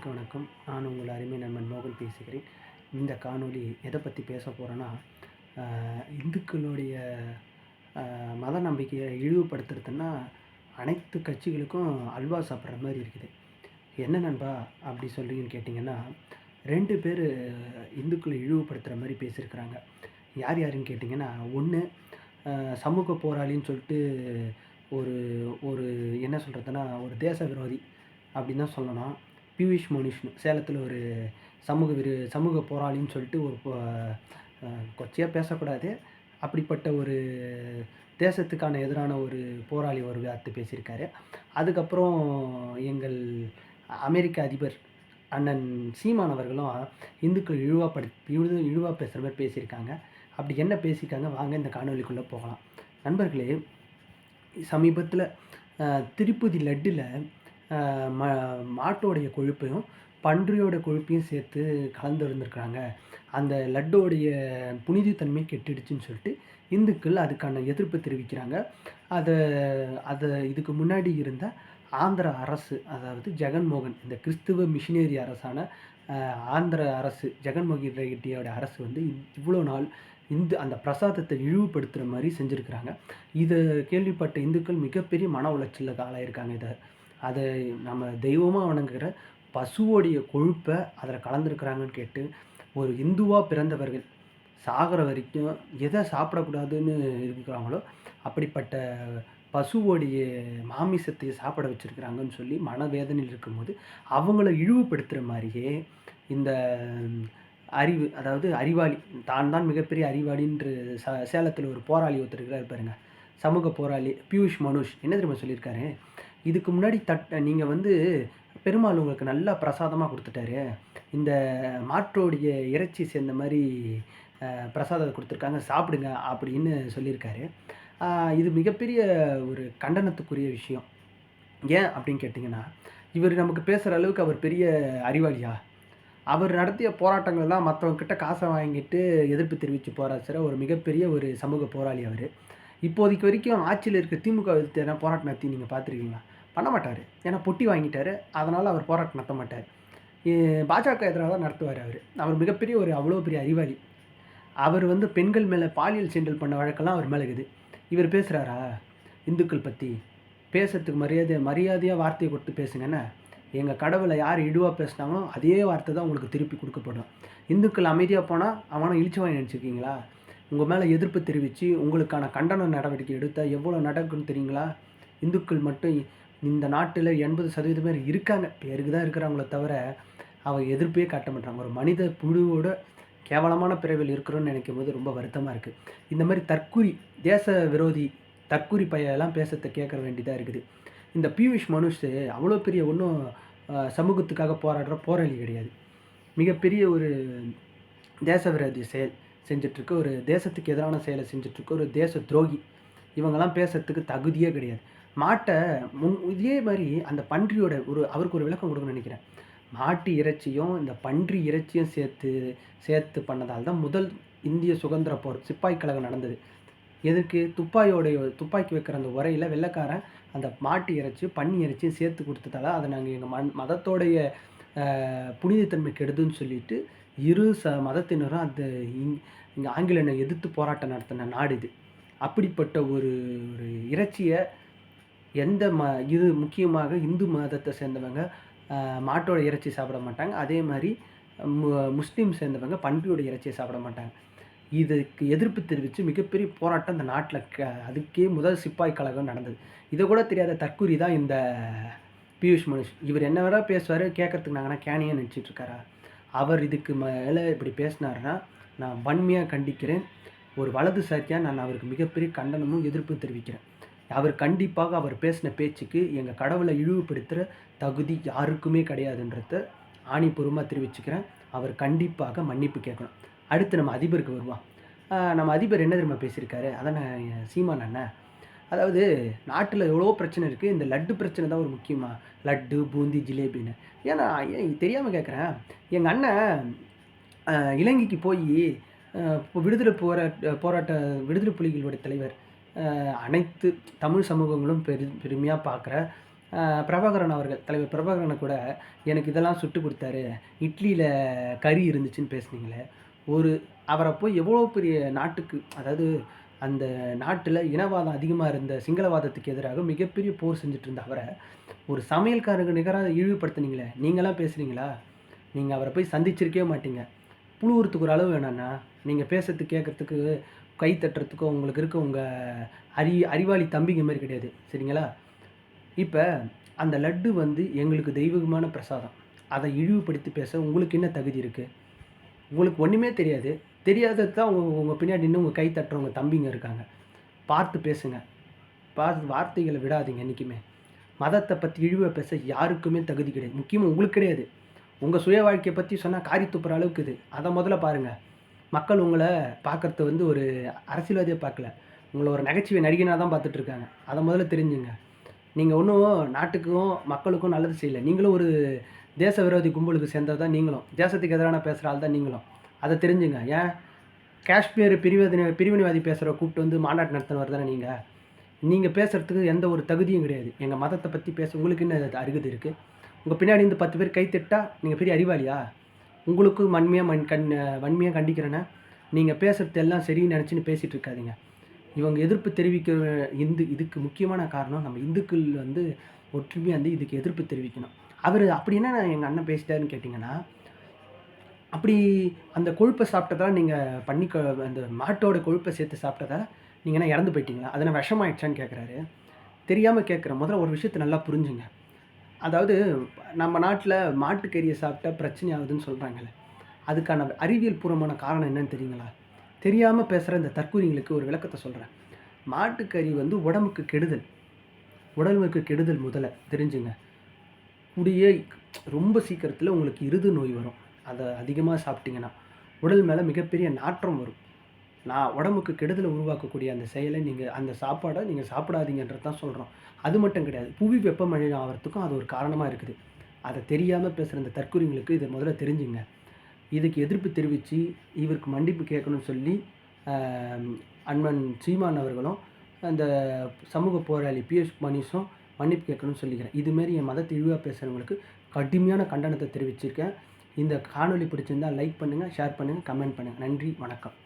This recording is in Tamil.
அனைவருக்கும் வணக்கம். நான் உங்கள் அருமை நண்பன் மோகன் பேசுகிறேன். இந்த காணொளி எதை பற்றி பேச போகிறேன்னா இந்துக்களுடைய மத நம்பிக்கையை இழிவுபடுத்துறதுன்னா அனைத்து கட்சிகளுக்கும் அல்வா சாப்பிட்ற மாதிரி இருக்குது. என்ன நண்பா அப்படி சொல்கிறீங்கன்னு கேட்டிங்கன்னா ரெண்டு பேர் இந்துக்களை இழிவுபடுத்துகிற மாதிரி பேசியிருக்கிறாங்க. யார் யாருன்னு கேட்டிங்கன்னா ஒன்று சமூக போராளின்னு சொல்லிட்டு ஒரு ஒரு என்ன சொல்கிறதுனா ஒரு தேச விரோதி அப்படின்னு தான் சொல்லணும். பியூஷ் மனுஷ்னு சேலத்தில் ஒரு சமூக விரு சமூக போராளின்னு சொல்லிட்டு ஒரு கொச்சையாக பேசக்கூடாது. அப்படிப்பட்ட ஒரு தேசத்துக்கான எதிரான ஒரு போராளி ஒரு வார்த்தை பேசியிருக்காரு. அதுக்கப்புறம் எங்கள் அமெரிக்க அதிபர் அண்ணன் சீமான் அவர்களும் இந்துக்கள் இழிவாப்படு இழிவு இழிவாக பேசுகிற மாதிரி பேசியிருக்காங்க. அப்படி என்ன பேசியிருக்காங்க? வாங்க இந்த காணொலிக்குள்ளே போகலாம். நண்பர்களே சமீபத்தில் திருப்பதி லட்டில் ம மாட்டோடைய கொழுப்பையும் பன்றியோட கொழுப்பையும் சேர்த்து கலந்து இருந்திருக்கிறாங்க அந்த லட்டோடைய புனிதத்தன்மை கெட்டுடுச்சுன்னு சொல்லிட்டு இந்துக்கள் அதுக்கான எதிர்ப்பு தெரிவிக்கிறாங்க. அதை அதை இதுக்கு முன்னாடி இருந்த ஆந்திர அரசு அதாவது ஜெகன்மோகன் இந்த கிறிஸ்துவ மிஷினரி அரசான ஆந்திர அரசு ஜெகன்மோகன் ரெட்டியோட அரசு வந்து இவ்வளோ நாள் இந்து அந்த பிரசாதத்தை இழிவுபடுத்துகிற மாதிரி செஞ்சுருக்கிறாங்க. இதை கேள்விப்பட்ட இந்துக்கள் மிகப்பெரிய மன உளைச்சலுக்கு ஆளாயிருக்காங்க இதை. அதை நம்ம தெய்வமாக வணங்குகிற பசுவோடைய கொழுப்பை அதில் கலந்துருக்கிறாங்கன்னு கேட்டு ஒரு இந்துவாக பிறந்தவர்கள் சாகிற வரைக்கும் எதை சாப்பிடக்கூடாதுன்னு இருக்கிறாங்களோ அப்படிப்பட்ட பசுவோடைய மாமிசத்தை சாப்பிட வச்சுருக்கிறாங்கன்னு சொல்லி மனவேதனையில் இருக்கும்போது அவங்கள இழிவுபடுத்துகிற மாதிரியே இந்த அறிவு அதாவது அறிவாளி தான் தான் மிகப்பெரிய அறிவாளின்று ச சேலத்தில் ஒரு போராளி ஒருத்தர் இருக்கிறார் பாருங்க. சமூக போராளி பியூஷ் மனுஷ். என்ன தெரியுமா சொல்லியிருக்காரு? இதுக்கு முன்னாடி தட் நீங்கள் வந்து பெருமாள் உங்களுக்கு நல்லா பிரசாதமாக கொடுத்துட்டாரு. இந்த மாட்டோடைய இறைச்சி சேர்ந்த மாதிரி பிரசாதத்தை கொடுத்துருக்காங்க. சாப்பிடுங்க அப்படின்னு சொல்லியிருக்காரு. இது மிகப்பெரிய ஒரு கண்டனத்துக்குரிய விஷயம். ஏன் அப்படின்னு கேட்டிங்கன்னா இவர் நமக்கு பேசுகிற அளவுக்கு அவர் பெரிய அறிவாளியா? அவர் நடத்திய போராட்டங்கள் தான் காசை வாங்கிட்டு எதிர்ப்பு தெரிவித்து போராடுற ஒரு மிகப்பெரிய ஒரு சமூக போராளி அவர். இப்போதைக்கு வரைக்கும் ஆட்சியில் இருக்க திமுக எதிர்த்து போராட்டம் நடத்தி நீங்கள் பார்த்துருக்கீங்களா? பண்ண மாட்டார். ஏன்னா பொட்டி வாங்கிட்டார். அதனால் அவர் போராட்டம் நடத்த மாட்டார். பாஜக எதிராக தான் நடத்துவார் அவர். அவர் மிகப்பெரிய ஒரு அவ்வளோ பெரிய அறிவாளி. அவர் வந்து பெண்கள் மேலே பாலியல் செண்டல் பண்ண வழக்கெல்லாம் அவர் மேலே இருக்குது. இவர் பேசுகிறாரா இந்துக்கள் பற்றி பேசுறதுக்கு மரியாதை மரியாதையாக வார்த்தையை கொடுத்து பேசுங்கன்னு எங்கள் கடவுளை யார் இடுவாக பேசுனாங்களோ அதே வார்த்தை தான் உங்களுக்கு திருப்பி கொடுக்கப்படும். இந்துக்கள் அமைதியாக போனால் அவனை இழிச்சவாய் நினச்சிருக்கீங்களா? உங்கள் மேலே எதிர்ப்பு தெரிவித்து உங்களுக்கான கண்டன நடவடிக்கை எடுத்தால் எவ்வளோ நடக்குன்னு தெரியுங்களா? இந்துக்கள் மட்டும் இந்த நாட்டில் எண்பது சதவீதம் பேர் இருக்காங்க. பேருக்கு தான் இருக்கிறாங்களே தவிர அவங்க எதிர்ப்பே காட்ட மாட்டாங்க. ஒரு மனித புழுவோட கேவலமான பிறவில் இருக்கிறோன்னு நினைக்கும் போது ரொம்ப வருத்தமாக இருக்குது இந்த மாதிரி தற்குறி தேச விரோதி தற்குறி பையெல்லாம் பேசத்தை கேட்க வேண்டியதாக இருக்குது. இந்த பியூஷ் மனுஷ் அவ்வளோ பெரிய ஒன்றும் சமூகத்துக்காக போராடுற போராளி கிடையாது. மிகப்பெரிய ஒரு தேச விரோதி செயல். செஞ்சிட்ருக்க. ஒரு தேசத்துக்கு எதிரான செயலை செஞ்சிட்ருக்க. ஒரு தேச துரோகி. இவங்கெல்லாம் பேசுறதுக்கு தகுதியே கிடையாது. மாட்டை முன் இதே மாதிரி அந்த பன்றியோட ஒரு அவருக்கு ஒரு விளக்கம் கொடுக்கணும்னு நினைக்கிறேன். மாட்டு இறைச்சியும் இந்த பன்றி இறைச்சியும் சேர்த்து சேர்த்து பண்ணதால் தான் முதல் இந்திய சுதந்திர போர் சிப்பாய் கழகம் நடந்தது. எதுக்கு? துப்பாயோடைய துப்பாக்கி வைக்கிற அந்த உரையில் வெள்ளைக்காரன் அந்த மாட்டு இறைச்சி பன்னி இறைச்சியும் சேர்த்து கொடுத்ததால அதை நாங்கள் எங்கள் மண் மதத்தோடைய புனிதத்தன்மை கெடுதுன்னு சொல்லிட்டு இரு ச மதத்தினரும் அந்த இங் இங்கே ஆங்கிலனை எதிர்த்து போராட்டம் நடத்தின நாடு இது. அப்படிப்பட்ட ஒரு ஒரு இறைச்சியை எந்த ம இது முக்கியமாக இந்து மதத்தை சேர்ந்தவங்க மாட்டோட இறைச்சி சாப்பிட மாட்டாங்க. அதே மாதிரி மு- முஸ்லீம் சேர்ந்தவங்க பன்றியோட இறைச்சியை சாப்பிட மாட்டாங்க. இதுக்கு எதிர்ப்பு தெரிவித்து மிகப்பெரிய போராட்டம் இந்த நாட்டில் க அதுக்கே முதல் சிப்பாய் கழகம் நடந்தது. இதை கூட தெரியாத தற்கூரி தான் இந்த பியூஷ் மனுஷ். இவர் என்ன வேணா பேசுவார் கேட்கறதுக்கு நாங்கன்னா கேனியாக நினச்சிட்ருக்காரா அவர் இதுக்கு மேலே இப்படி பேசினாருன்னா நான் வன்மையாக கண்டிக்கிறேன். ஒரு வலதுசாரியாக நான் அவருக்கு மிகப்பெரிய கண்டனமும் எதிர்ப்பு தெரிவிக்கிறேன். அவர் கண்டிப்பாக அவர் பேசின பேச்சுக்கு எங்கள் கடவுளை இழிவுபடுத்துகிற தகுதி யாருக்குமே கிடையாதுன்றத ஆணிபூர்வமாக தெரிவிச்சுக்கிறேன். அவர் கண்டிப்பாக மன்னிப்பு கேட்கணும். அடுத்து நம்ம அதிபருக்கு வருவான் நம்ம அதிபர் என்ன தெரியுமா பேசியிருக்காரு? அதான் நான் சீமான் அண்ணன் அதாவது நாட்டில் எவ்வளோ பிரச்சனை இருக்குது இந்த லட்டு பிரச்சனை தான் ஒரு முக்கியமாக லட்டு பூந்தி ஜிலேபின்னு. ஏன்னா ஏன் தெரியாமல் கேட்குறேன் எங்கள் அண்ணன் இலங்கைக்கு போய் விடுதலை போராட்ட போராட்ட விடுதலை புலிகளோட தலைவர். அனைத்து தமிழ் சமூகங்களும் பெரு பெருமையாக பார்க்குற பிரபாகரன் அவர்கள், தலைவர் பிரபாகரனை கூட எனக்கு இதெல்லாம் சுட்டுக் கொடுத்தாரு. இட்லியில் கறி இருந்துச்சுன்னு பேசுனீங்களே, ஒரு அவரை போய் எவ்வளோ பெரிய நாட்டுக்கு அதாவது அந்த நாட்டில் இனவாதம் அதிகமாக இருந்த சிங்களவாதத்துக்கு எதிராக மிகப்பெரிய போர் செஞ்சுட்டு இருந்த அவரை ஒரு சமையல்காரருக்கு நிகராக இழிவுபடுத்துனீங்களே, நீங்களாம் பேசுகிறீங்களா நீங்கள் அவரை போய் சந்திச்சிருக்கவே மாட்டீங்க. புழுவுறதுக்கு ஒரு அளவு வேணாண்ணா. நீங்கள் பேசுறது கேட்குறதுக்கு கை தட்டுறதுக்கோ உங்களுக்கு இருக்க உங்கள் அறி அறிவாளி தம்பிங்க மாதிரி கிடையாது. சரிங்களா? இப்போ அந்த லட்டு வந்து எங்களுக்கு தெய்வீகமான பிரசாதம். அதை இழிவுபடுத்தி பேச உங்களுக்கு என்ன தகுதி இருக்குது உங்களுக்கு ஒன்றுமே தெரியாது. தெரியாதது தான் உங்கள் உங்கள் பின்னாடி நின்று உங்கள் கை தட்டுறவங்க தம்பிங்க இருக்காங்க. பார்த்து பேசுங்க. பார்த்து வார்த்தைகளை விடாதீங்க என்றைக்குமே மதத்தை பற்றி இழிவை பேச யாருக்குமே தகுதி கிடையாது. முக்கியமாக உங்களுக்கு கிடையாது. உங்கள் சுய வாழ்க்கையை பற்றி சொன்னால் காரி துப்புற அளவுக்கு இது. அதை முதல்ல பாருங்கள் மக்கள் உங்களை பார்க்குறது வந்து ஒரு அரசியல்வாதியை பார்க்கல. உங்களை ஒரு நகைச்சுவை நடிகனாக தான் பார்த்துட்ருக்காங்க அதை முதல்ல தெரிஞ்சுங்க. நீங்கள் ஒன்றும் நாட்டுக்கும், மக்களுக்கும் நல்லது செய்யல. நீங்களும் ஒரு தேச விரோதி கும்பலுக்கு சேர்ந்தது தான் நீங்களும். தேசத்துக்கு எதிரான பேசுகிற ஆள் தான் நீங்களும். அதை தெரிஞ்சுங்க. ஏன் காஷ்மீர் பிரிவினை பிரிவினைவாதி பேசுகிற கூப்பிட்டு வந்து மாநாட்டு நடத்தினவர் தானே நீங்கள் நீங்கள் பேசுறதுக்கு எந்த ஒரு தகுதியும் கிடையாது. எங்கள் மதத்தை பற்றி பேச உங்களுக்கு என்ன அருகதை இருக்குது உங்கள் பின்னாடி இருந்து 10 பேர் கை நீங்கள் பெரிய அறிவாளியா? உங்களுக்கும் வன்மையாக மன் கண் வன்மையாக கண்டிக்கிறேன்னா, நீங்கள் பேசுகிறது எல்லாம் சரின்னு நினச்சின்னு பேசிகிட்டு இருக்காதிங்க இவங்க எதிர்ப்பு தெரிவிக்கிற இந்து இதுக்கு முக்கியமான காரணம் நம்ம இந்துக்கள் வந்து ஒற்றுமையாக வந்து இதுக்கு எதிர்ப்பு தெரிவிக்கணும். அவர் அப்படி என்ன எங்கள் அண்ணன் பேசிட்டாருன்னு கேட்டிங்கன்னா அப்படி அந்த கொழுப்பை சாப்பிட்டதால் நீங்கள் பண்ணி க அந்த மாட்டோட கொழுப்பை சேர்த்து சாப்பிட்டதால் நீங்கள் என்ன இறந்து போயிட்டீங்களா? அதனால் விஷமாயிடுச்சான்னு கேட்குறாரு. தெரியாமல் கேட்குற முதல்ல ஒரு விஷயத்த நல்லா புரிஞ்சுங்க. அதாவது நம்ம நாட்டில் மாட்டுக்கறியை சாப்பிட்டா பிரச்சனை ஆகுதுன்னு சொல்கிறாங்களே அதுக்கான அறிவியல் பூர்வமான காரணம் என்னன்னு தெரியுங்களா? தெரியாமல் பேசுகிற இந்த தற்கூரிங்களுக்கு ஒரு விளக்கத்தை சொல்கிறேன் மாட்டுக்கறி வந்து உடம்புக்கு கெடுதல். உடம்புக்கு கெடுதல் முதல்ல தெரிஞ்சுங்க. கூடிய ரொம்ப சீக்கிரத்தில் உங்களுக்கு இருது நோய் வரும். அதை அதிகமாக சாப்பிட்டீங்கன்னா. உடல் மேலே மிகப்பெரிய நாற்றம் வரும். நான் உடம்புக்கு கெடுதலை உருவாக்கக்கூடிய அந்த செயலை நீங்கள் அந்த சாப்பாடை நீங்கள் சாப்பிடாதீங்கன்றது தான் சொல்கிறோம் அது மட்டும் கிடையாது. புவி வெப்பமழை ஆகிறதுக்கும் அது ஒரு காரணமாக இருக்குது. அதை தெரியாமல் பேசுகிற இந்த தற்குறிங்களுக்கு இதை முதல்ல தெரிஞ்சுங்க. இதுக்கு எதிர்ப்பு தெரிவித்து இவருக்கு மன்னிப்பு கேட்கணும்னு சொல்லி, அன்மன் சீமான் அவர்களும், அந்த சமூக போராளி பிஎஸ் மணிஷும் மன்னிப்பு கேட்கணும்னு சொல்லிக்கிறேன். இதுமாரி என் மத தெளிவாக பேசுகிறவங்களுக்கு கடுமையான கண்டனத்தை தெரிவிச்சிருக்கேன். இந்த காணொளி பிடிச்சிருந்தா லைக் பண்ணுங்கள் ஷேர் பண்ணுங்கள் கமெண்ட் பண்ணுங்கள் நன்றி, வணக்கம்.